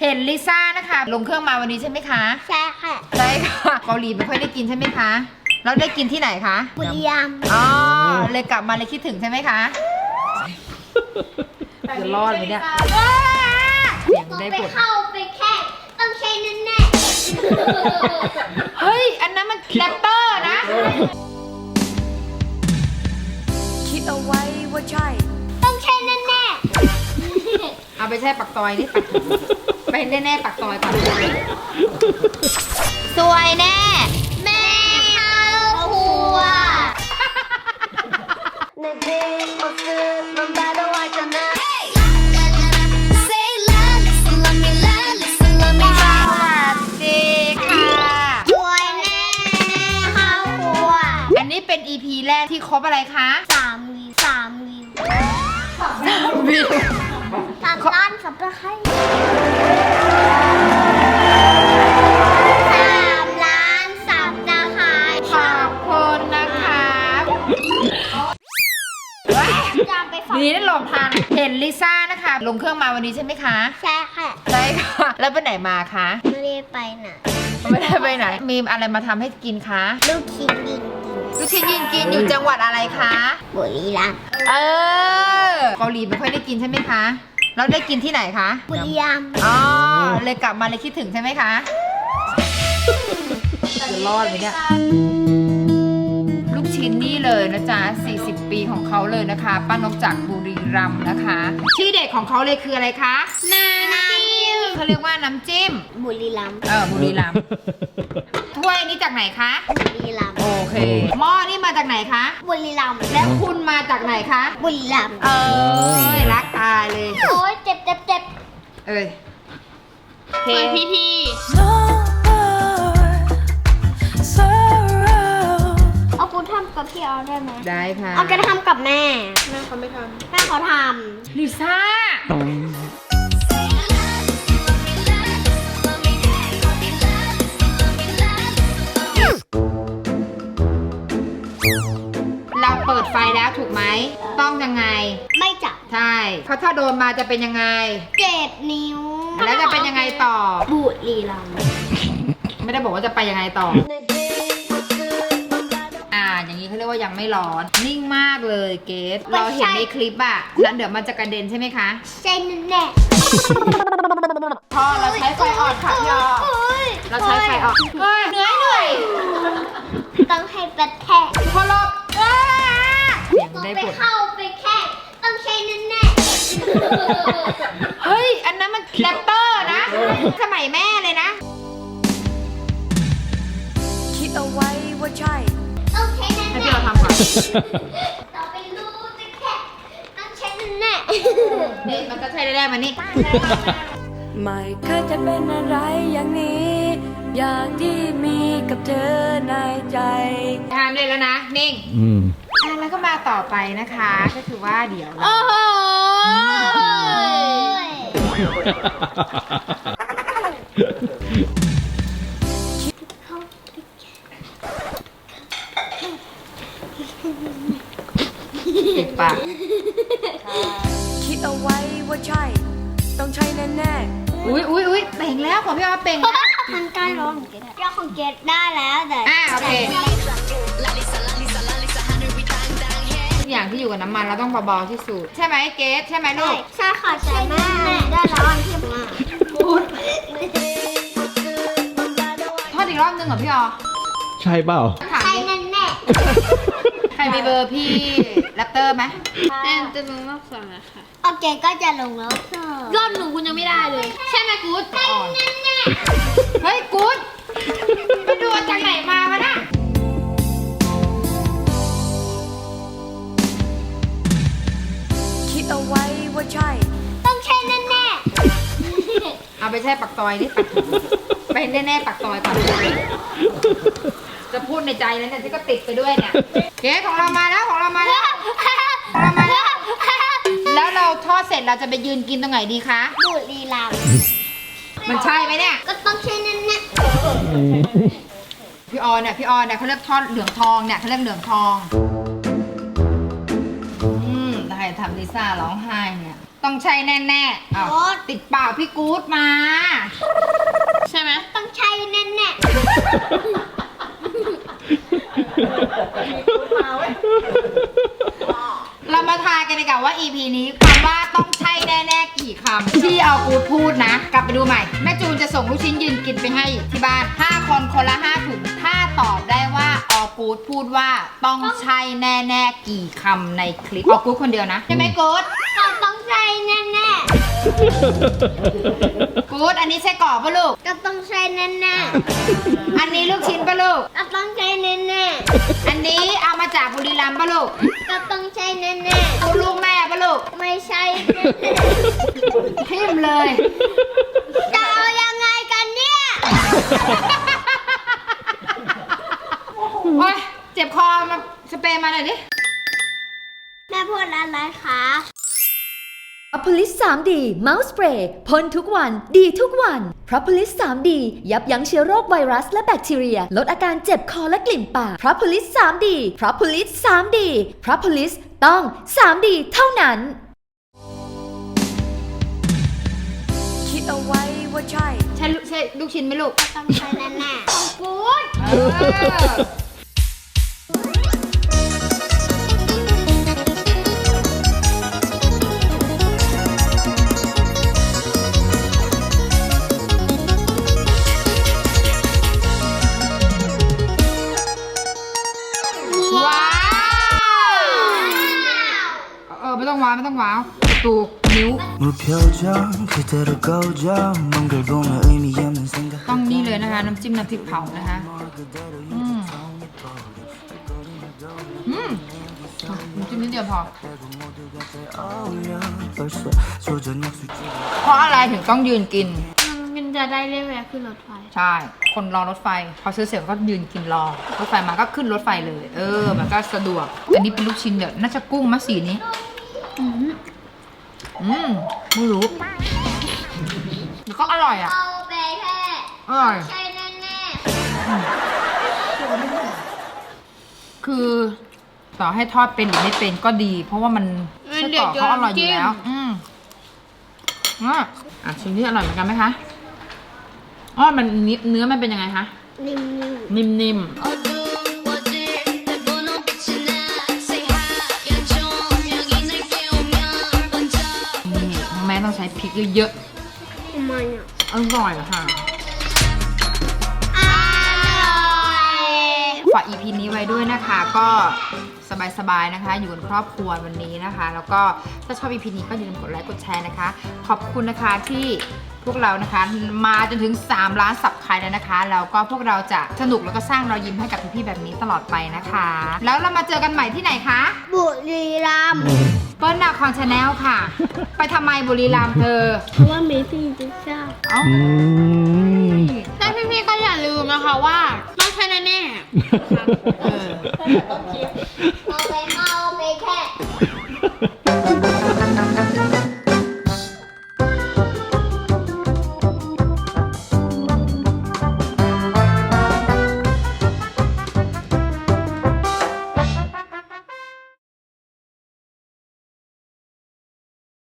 เห็นลิซ่านะคะ ลงเครื่องมาวันนี้ใช่ไหมคะใช่ค่ะใช่ค่ะเกาหลีไม่ค่อยได้กินใช่ไหมคะแล้วได้กินที่ไหนคะบุรีรัมย์อ๋อเลยกลับมาเลยคิดถึงใช่ไหมคะจะรอดไหมเนี่ยเสียงต้องได้ไปผลเข้าไปแค่ต้องใช้แน่แน่เฮ้ย อันนั้นมันแรปเตอร์นะ คิดเอาไว้ว่าใช่ๆต้องใช้แน่แน่เอาไปแช่ปักตอยนี่ปัก ไปแน่ๆปักตอยก่อนสวยแน่ แม่ข้าครัวสวัสดีค่ะช่วยแม่เข้าครัวอันนี้เป็น EP แรกที่ครบอะไรคะ สามวิสามวิววิ วสามล้านสับตะไคร้สามล้านสับตะไคร้ขอบคุณนะคะจำไปฝังนี่ได้หลงทางเห็นลิซ่านะคะ ลงเครื่องมาวันนี้ใช่ไหมคะใช่ค่ะใช่ค่ะ แล้วไปไหนมาคะไม่ได้ไปไหนะไม่ได้ไปไหน มีอะไรมาทำให้กินคะลูกชิ้นดินลูกชิ้นยืนกินอยู่จังหวัดอะไรคะ บุรีรัมย์ เออ เกาหลีไม่ค่อยได้กินใช่ไหมคะ แล้วได้กินที่ไหนคะบุรีรัมย์อ๋อเลยกลับมาเลยคิดถึงใช่ไหมคะจะรอดไหมเนี่ยลูกชิ้นนี่เลยนะจ๊ะ 40 ปีของเขาเลยนะคะ ป้านกจากบุรีรัมย์นะคะ ที่เด็ดของเขาเลยคืออะไรคะน้ำจิ้มเขาเรียกว่าน้ำจิ้มบุรีรัมย์เออบุรีรัมย์ ถ้วยนี้จากไหนคะ บุรีรัมย์โอเค หม้อนี่มาจากไหนคะ บุรีรัมย์แล้วคุณมาจากไหนคะ บุรีรัมย์เอ้ยรักตายเลย โอ้ยเจ็บเจ็บเจ็บเอ้ยเพเปิดพิธี No more sorrow เอากูทำกับพี่ออได้ไหมได้ค่ะเอาแกทำกับแม่ แม่เขาไม่ทำแม่เขาทลิซ่าเรา ใช่เพราะถ้าโดนมาจะเป็นยังไง เจ็บนิ้วแล้วจะเป็นยังไงต่อ บุรีรัมย์ไม่ได้บอกว่าจะไปยังไงต่อ อ่า อย่างนี้เขาเรียกว่ายังไม่ร้อน นิ่งมากเลยเกสเราเห็นในคลิปอะนั้นเดี๋ยวมันจะกระเด็นใช่ไหมคะเส้นแน่พอเราใช้ไฟอ่อนค่ะพี่ออโอ้ยเราใช้ไฟอ่อนเฮ้ยเหนื่อยเหนื่อยต้องให้กระแทกพอลบอ้าเสียงต้องได้ไปผลเข้าไป เฮ้ย อันนั้นมันแรปเตอร์นะ สมัยแม่เลยนะ คิดเอาไว้ว่าใช่ ต้องใช้แน่ให้แน่พี่เราทำก่อนต่อไปรู้จะแค่ต้องใช้แน่แน่นี่มันก็ใช้ได้ๆมานี่ ไม่เคยจะเป็นอะไรอย่างนี้ อย่างที่มีกับเธอในใจทำเลยแล้วนะ นิ่ง อืม อะแล้วก็มาต่อไปนะคะ ก็คือว่าเดี๋ยวเราโอ้โหปิดปากคิดเอาไว้ว่าใช่ ต้องใช่แน่อุ้ยอุ้ยอุ้ยเป่งแล้วของพี่ออเป่งแล้ว มันใกล้ร้องของเกดเจ้าของเกดได้แล้วแต่ อะโอเคทุ กอย่างที่อยู่กับน้ำมันเราต้องเบาๆที่สุด ใช่ไหมเกสใช่ไหมลูใช่กใช่ค่ะใช่แม่ได้แล้วอันที่มาพูดทอดอีกรอบนึงเหรอพี่ออใช่เปล่าถามใช่ดิแน่แน่ใครมีเบอร์พี่แรปเตอร์ไหมแน่จะลงรอบสองแล้วค่ะโอเคก็จะลงแล้วรอบหนึ่งคุณยังไม่ได้เลย ใช่ไหมกู๊ดใช่แน่แน่เฮ้ยกู๊ดไปดูมาจากไหนมาวะน่ะ ไปแช่ปักตอยนี่ปักไปแน่ๆปักตอยก่อนจะพูดในใจแล้วเนี่ยที่ก็ติดไปด้วยเนี่ยเกสของเรามาแล้วของเรามาแล้วของเรามาแล้ว แล้วเราทอดเสร็จเราจะไปยืนกินตรงไหนดีคะบุรีรัมย์มันใช่ไหมเนี่ย ก็ต้องใช่แน่แน่พี่ออนเนี่ยพี่ออนเนี่ยเขาเรียกทอดเหลืองทองเนี่ยเขาเรียกเหลืองทอง อืมทำไมทำลิซ่าร้องไห้เนี่ย ตต้องใช่แน่ๆอ้าวโอ๊ตติดปากพี่กู๊ดมา ใช่ไหมต้องใช่แน่แน่เรามาทายกันดีกว่าว่า EP นี้คำว่าต้องใช่แน่ๆกี่คำที่เอากูดพูดนะ กลับไปดูใหม่ แม่จูนจะส่งลูกชิ้นยืนกินไปให้ที่บ้าน 5 คนคนละ 5 ถุง ถ้าตอบได้ว่าออกูดพูดว่าต้องใช่แน่ๆกี่คำในคลิปออกูดคนเดียวนะ ใช่ไหมกูด กูดอันนี้ไส้กรอกปะลูก ก็ต้องใช่แน่แน่อันนี้ลูกชิ้นปะลูกก็ต้องใช่แน่แน่อันนี้เอามาจากบุรีรัมย์ปะลูกก็ต้องใช่แน่แน่กูลูกแม่ปะลูกไม่ใช่แน่แน่ทิมเลยจะเอายังไงกันเนี่ยโอ้ยเจ็บคอมาสเปรย์มาหน่อยดิ อ p ลิส 3D เมาส์สเปรย์พ่นทุกวัน ดีทุกวันเพราะ p ลิส 3D ยับยั้งเชื้อโรคไวรัสและแบคทีเรีย ลดอาการเจ็บคอและกลิ่นปากเพราะ p ลิส 3D เพราะ p ลิส 3D เพราะ p ลิสต้อง 3D เท่านั้น คิดเอาไว้ว่าใช่ ใช่ลูกใช่ลูกชิ้นไหมลูก ต้องใช่แน่แน่ของกูด เออ ไม่ต้องว้าวตูนิ้วต้องนี่เลยนะคะ น้ำจิ้มน้ำพริกเผานะคะอืมอืมจิ้มนิดเดียวพอ เพราะอะไรถึงต้องยืนกิน มันจะได้เรียกแวะขึ้นรถไฟ ใช่ คนรอรถไฟ พอซื้อเสร็จก็ยืนกินรอ รถไฟมาก็ขึ้นรถไฟเลย เออ มันก็สะดวก อันนี้เป็นลูกชิ้นเดี๋ยวน่าจะกุ้งมะสีนี้ อืมไม่รู้แล้วก็อร่อยอะ เอาไปแค่อร่อย ใช่แน่แน่คือต่อให้ทอดเป็นหรือไม่เป็นก็ดี เพราะว่ามันไส้กรอกเขาอร่อยอยู่แล้ว อืมอะอะชิ้นนี้อร่อยเหมือนกันไหมคะอ๋อมันเนื้อเนื้อมันเป็นยังไงคะนิ่มนิ่มๆเอาดูว่ เยอะทำไมอะๆ อร่อยอะค่ะ อร่อยฝาก EP นี้ไว้ด้วยนะคะ ก็สบายๆนะคะ อยู่กับครอบครัววันนี้นะคะ แล้วก็ถ้าชอบ EP นี้ก็อย่าลืมกดไลค์กดแชร์นะคะ ขอบคุณนะคะที่พวกเรานะคะ มาจนถึง 3 ล้านสับใครแล้วนะคะ แล้วก็พวกเราจะสนุกแล้วก็สร้างรอยยิ้มให้กับพี่ๆแบบนี้ตลอดไปนะคะ แล้วเรามาเจอกันใหม่ที่ไหนคะ บุรีรัมย์เปิ้ลนาคอนชาแนลค่ะ ไปทำไมบุรีรัมย์เธอ เพราะว่าเมซี่พิซซ่าเอ้าอืมถ้าพี่ๆก็อย่าลืมนะคะว่า ต้อใช้แน่ๆ เออ ตั้งแต่คิปเอาไป